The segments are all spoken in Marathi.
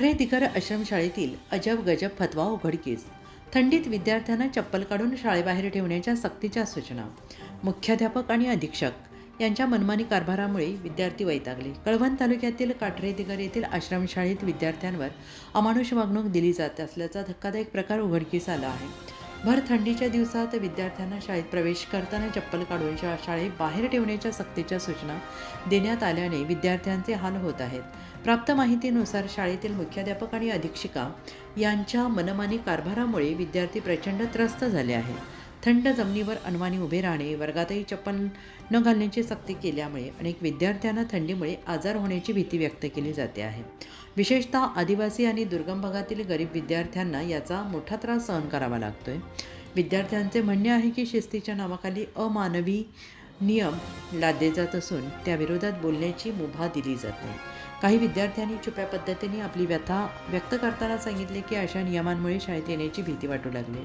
काठरे दिगर आश्रमशाळेतील अजब गजब फतवा उघडकीस थंडीत विद्यार्थ्यांना चप्पल काढून शाळेबाहेर ठेवण्याच्या सक्तीच्या सूचना. मुख्याध्यापक आणि अधीक्षक यांच्या मनमानी कारभारामुळे विद्यार्थी वैतागले. कळवण तालुक्यातील काठरे दिगर येथील आश्रमशाळेत विद्यार्थ्यांवर अमानुष वागणूक दिली जात असल्याचा धक्कादायक प्रकार उघडकीस आला आहे. भर थंडीच्या दिवसात विद्यार्थ्यांना शाळेत प्रवेश करताना चप्पल काढून शा शाळेत बाहेर ठेवण्याच्या सक्तीच्या सूचना देण्यात आल्याने विद्यार्थ्यांचे हाल होत आहेत. प्राप्त माहितीनुसार शाळेतील मुख्याध्यापक आणि अधीक्षिका यांच्या मनमानी कारभारामुळे विद्यार्थी प्रचंड त्रस्त झाले आहेत. थंड जमिनीवर अनवाणी उभे राहणे वर्गातही चप्पल न घालण्याची सक्ती केल्यामुळे अनेक विद्यार्थ्यांना थंडीमुळे आजार होण्याची भीती व्यक्त केली जाते आहे. विशेषतः आदिवासी आणि दुर्गम भागातील गरीब विद्यार्थ्यांना याचा मोठा त्रास सहन करावा लागतोय. विद्यार्थ्यांचे म्हणणे आहे की शिस्तीच्या नावाखाली अमानवी नियम लादले जात असून त्याविरोधात बोलण्याची मुभा दिली जात नाही. काही विद्यार्थ्यांनी छुप्या पद्धतीने आपली व्यथा व्यक्त करताना सांगितले की अशा नियमांमुळे शाळेत येण्याची भीती वाटू लागली.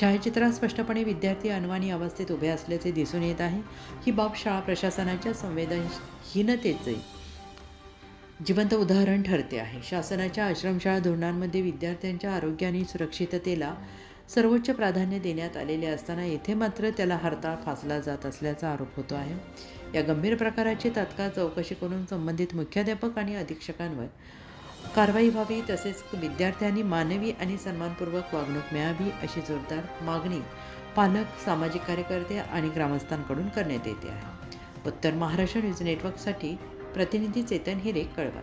छायाचित्रात स्पष्टपणे विद्यार्थी अनवाणी अवस्थेत उभे असल्याचे दिसून येत आहे. ही बाब शाळा प्रशासनाच्या संवेदनहीनतेचे जिवंत उदाहरण ठरते आहे. शासनाच्या आश्रमशाळा धोरणांमध्ये विद्यार्थ्यांच्या आरोग्य आणि सुरक्षिततेला सर्वोच्च प्राधान्य देण्यात आलेले असताना येथे मात्र त्याला हरताळ फासला जात असल्याचा आरोप होतो आहे. या गंभीर प्रकाराची तात्काळ चौकशी करून संबंधित मुख्याध्यापक आणि अधीक्षकांवर कारवाई व्हावी तसेच विद्यार्थ्यांनी मानवी आणि सन्मानपूर्वक वागणूक मिळावी अशी जोरदार मागणी पालक सामाजिक कार्यकर्ते आणि ग्रामस्थांकडून करण्यात येते आहे. उत्तर महाराष्ट्र न्यूज नेटवर्कसाठी प्रतिनिधी चेतन हिरे कळवण.